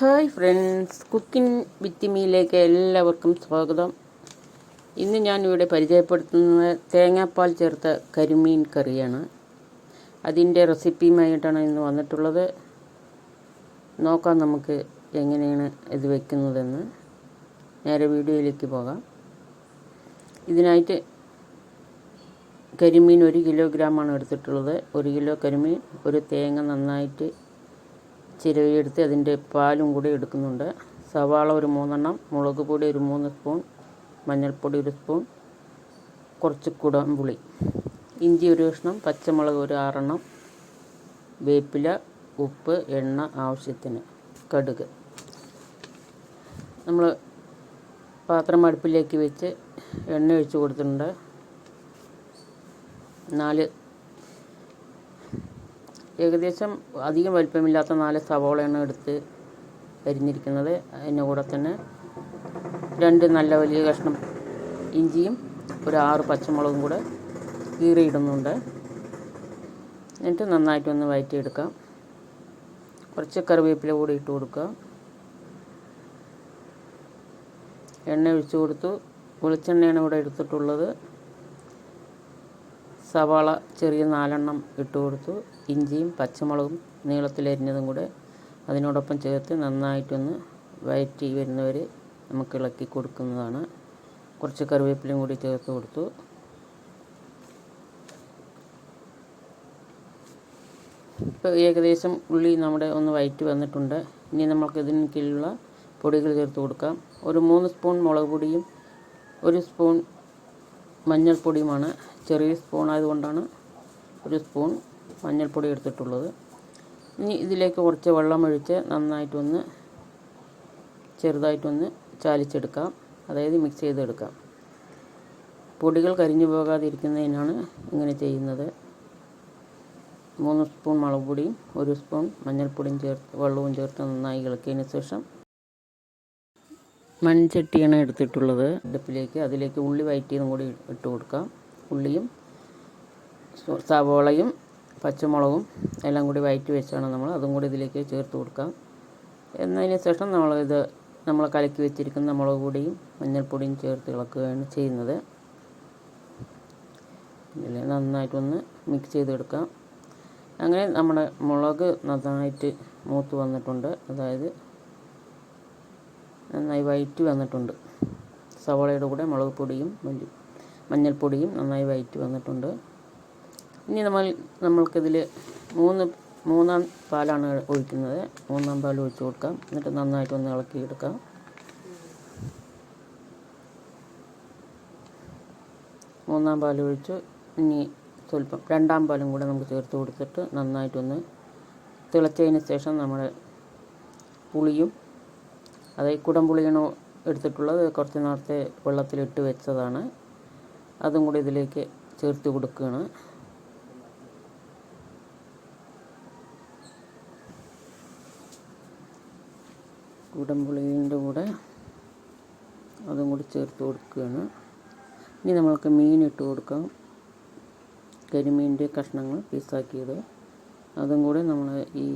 Hi friends cooking with മീയിലേക്ക് എല്ലാവർക്കും സ്വാഗതം. ഇന്ന് ഞാൻ ഇവിടെ പരിചയപ്പെടുത്തുന്നത് തേങ്ങാപ്പാൽ ചേർത്ത കരിമീൻ കറിയാണ്. അതിന്റെ റെസിപ്പിയുമായിട്ടാണ് ഇന്ന് വന്നിട്ടുള്ളത്. നോക്കാം നമുക്ക് എങ്ങനെയാണ് ഇത് വെക്കുന്നതെന്ന്. നേരെ വീഡിയോയിലേക്ക് പോകാം. ഇതിനായിട്ട് കരിമീൻ ഒരു കിലോഗ്രാമാണ് എടുത്തിട്ടുള്ളത്. ഒരു കിലോ കരിമീൻ ഒരു തേങ്ങ നന്നായിട്ട് ചിരവിയെടുത്ത് അതിന്റെ പാലും കൂടി എടുക്കുന്നുണ്ട്. സവാള ഒരു മൂന്നെണ്ണം മുളക് പൊടി ഒരു മൂന്ന് സ്പൂൺ മഞ്ഞൾപ്പൊടി ഒരു സ്പൂൺ കുറച്ച് കുടംപുളി. ഇഞ്ചി ഒരു കഷ്ണം പച്ചമുളക് ഒരു ആറെണ്ണം വേപ്പില ഉപ്പ് എണ്ണ ആവശ്യത്തിന് കടുക്. നമ്മൾ പാത്രം അടുപ്പിലേക്ക് വെച്ച് എണ്ണ ഒഴിച്ച് കൊടുത്തിട്ടുണ്ട്. നാല് ഏകദേശം അധികം വലിപ്പമില്ലാത്ത നാല് സവോളയാണ് എടുത്ത് അരിഞ്ഞിരിക്കുന്നത്. അതിന്റെ കൂടെ തന്നെ രണ്ട് നല്ല വലിയ കഷ്ണം ഇഞ്ചിയും ഒരു ആറ് പച്ചമുളകും കൂടെ കീറിയിടുന്നുണ്ട്. എന്നിട്ട് നന്നായിട്ടൊന്ന് വഴറ്റിയെടുക്കാം കുറച്ച് കറിവേപ്പില കൂടി ഇട്ട് കൊടുക്കുക. എണ്ണ ഒഴിച്ചു കൊടുത്തു. വെളിച്ചെണ്ണയാണ് ഇവിടെ എടുത്തിട്ടുള്ളത്. സവാള ചെറിയ നാലെണ്ണം ഇട്ട് കൊടുത്തു. ഇഞ്ചിയും പച്ചമുളകും നീളത്തിലരിഞ്ഞതും കൂടെ അതിനോടൊപ്പം ചേർത്ത് നന്നായിട്ടൊന്ന് വയറ്റി വരുന്നവരെ നമുക്ക് ഇളക്കി കൊടുക്കുന്നതാണ്. കുറച്ച് കറിവേപ്പിലയും കൂടി ചേർത്ത് കൊടുത്തു. ഇപ്പോൾ ഏകദേശം ഉള്ളി നമ്മുടെ ഒന്ന് വയറ്റി വന്നിട്ടുണ്ട്. ഇനി നമുക്ക് ഇതിന് കീഴിലുള്ള പൊടികൾ ചേർത്ത് കൊടുക്കാം. ഒരു മൂന്ന് സ്പൂൺ മുളക് പൊടിയും ഒരു സ്പൂൺ മഞ്ഞൾപ്പൊടിയുമാണ്. ചെറിയ സ്പൂൺ ആയതുകൊണ്ടാണ് ഒരു സ്പൂൺ മഞ്ഞൾപ്പൊടി എടുത്തിട്ടുള്ളത്. ഇനി ഇതിലേക്ക് കുറച്ച് വെള്ളമൊഴിച്ച് നന്നായിട്ടൊന്ന് ചെറുതായിട്ടൊന്ന് ചാലിച്ചെടുക്കാം. അതായത് മിക്സ് ചെയ്തെടുക്കാം. പൊടികൾ കരിഞ്ഞു പോകാതിരിക്കുന്നതിനാണ് ഇങ്ങനെ ചെയ്യുന്നത്. മൂന്ന് സ്പൂൺ മുളക് പൊടിയും ഒരു സ്പൂൺ മഞ്ഞൾപ്പൊടിയും ചേർത്ത് വെള്ളവും ചേർത്ത് നന്നായി ഇളക്കിയതിന് ശേഷം മൺചട്ടിയാണ് എടുത്തിട്ടുള്ളത്. അടുപ്പിലേക്ക് അതിലേക്ക് ഉള്ളി വയറ്റിയതും കൂടി ഇട്ട് കൊടുക്കാം. ഉള്ളിയും സവോളയും പച്ചമുളകും എല്ലാം കൂടി വയറ്റി വെച്ചാണ് നമ്മൾ അതും കൂടി ഇതിലേക്ക് ചേർത്ത് കൊടുക്കാം. എന്നതിന് ശേഷം നമ്മൾ നമ്മളിത് നമ്മൾ കലക്കി വെച്ചിരിക്കുന്ന മുളക് പൊടിയും മഞ്ഞൾപ്പൊടിയും ചേർത്ത് ഇളക്കുകയാണ് ചെയ്യുന്നത്. നന്നായിട്ടൊന്ന് മിക്സ് ചെയ്തെടുക്കാം. അങ്ങനെ നമ്മുടെ മുളക് നന്നായിട്ട് മൂത്ത് വന്നിട്ടുണ്ട്. അതായത് നന്നായി വയറ്റി വന്നിട്ടുണ്ട്. സവാളയുടെ കൂടെ മുളക് പൊടിയും മല്ലി മഞ്ഞൾപ്പൊടിയും നന്നായി വയറ്റി വന്നിട്ടുണ്ട്. ഇനി നമ്മൾ നമ്മൾക്കിതിൽ മൂന്ന് മൂന്നാം പാലാണ് ഒഴിക്കുന്നത്. മൂന്നാം പാൽ ഒഴിച്ച് കൊടുക്കാം. എന്നിട്ട് നന്നായിട്ട് ഒന്ന് ഇളക്കിയെടുക്കാം. മൂന്നാം പാൽ ഒഴിച്ച് ഇനി സ്വല്പം രണ്ടാം പാലും കൂടെ നമുക്ക് ചേർത്ത് കൊടുത്തിട്ട് നന്നായിട്ടൊന്ന് തിളച്ചതിന് ശേഷം നമ്മൾ പുളിയും അതായത് കുടംപുളിയാണ് എടുത്തിട്ടുള്ളത് കുറച്ച് നേരത്തെ വെള്ളത്തിലിട്ട് വെച്ചതാണ്. അതും കൂടി ഇതിലേക്ക് ചേർത്ത് കൊടുക്കുകയാണ് കുടംപുളിന്റെ കൂടെ അതും കൂടി ചേർത്ത് കൊടുക്കുകയാണ് ഇനി നമ്മൾക്ക് മീൻ ഇട്ട് കൊടുക്കാം. കരിമീന്റെ കഷ്ണങ്ങൾ പീസാക്കിയത്. അതും കൂടി നമ്മൾ ഈ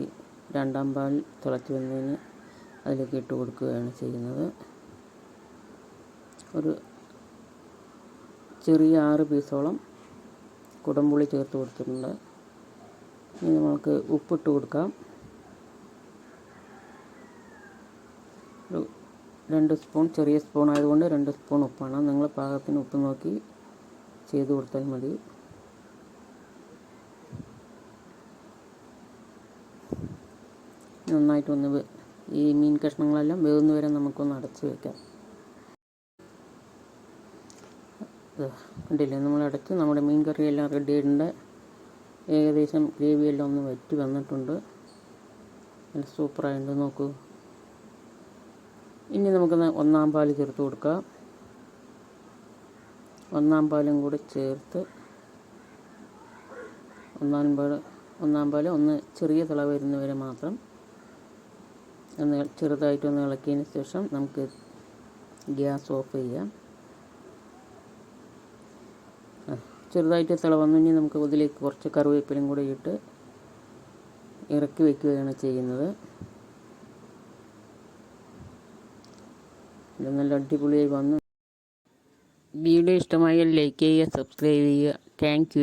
രണ്ടാം പാൽ തിളച്ച് വന്നതിന് അതിലേക്ക് ഇട്ട് കൊടുക്കുകയാണ് ചെയ്യുന്നത്. ഒരു ചെറിയ ആറ് പീസോളം കുടംപുളി ചേർത്ത് കൊടുത്തിട്ടുണ്ട്. ഇനി നമുക്ക് ഉപ്പിട്ട് കൊടുക്കാം. ഒരു രണ്ട് സ്പൂൺ ചെറിയ സ്പൂൺ ആയതുകൊണ്ട് രണ്ട് സ്പൂൺ ഉപ്പാണ്. നിങ്ങൾ പാകത്തിന് ഉപ്പ് നോക്കി ചെയ്ത് കൊടുത്താൽ മതി. നന്നായിട്ടൊന്ന് ഈ മീൻ കഷ്ണങ്ങളെല്ലാം വേകുന്ന വരെ നമുക്കൊന്ന് അടച്ച് വയ്ക്കാം കണ്ടില്ലേ? നമ്മൾ അടച്ച് നമ്മുടെ മീൻ കറിയെല്ലാം റെഡി ആയിട്ടുണ്ട്. ഏകദേശം ഗ്രേവിയെല്ലാം ഒന്ന് വറ്റി വന്നിട്ടുണ്ട്. നല്ല സൂപ്പറായിട്ടുണ്ട് നോക്കൂ. ഇനി നമുക്ക് ഒന്നാം പാൽ ചേർത്ത് കൊടുക്കാം. ഒന്നാം പാലും കൂടെ ചേർത്ത് ഒന്നാം പാൽ ഒന്നാം പാൽ ഒന്ന് ചെറിയ തിള വരുന്നവരെ മാത്രം ഒന്ന് ചെറുതായിട്ടൊന്ന് ഇളക്കിയതിന് ശേഷം നമുക്ക് ഗ്യാസ് ഓഫ് ചെയ്യാം. ചെറുതായിട്ട് തിള വന്നു കഴിഞ്ഞാൽ നമുക്ക് ഇതിലേക്ക് കുറച്ച് കറിവേപ്പിലും കൂടി ഇട്ട് ഇറക്കി വയ്ക്കുകയാണ് ചെയ്യുന്നത്. നല്ല അടിപൊളിയായി വന്നു. വീഡിയോ ഇഷ്ടമായാൽ ലൈക്ക് ചെയ്യുക സബ്സ്ക്രൈബ് ചെയ്യുക. താങ്ക്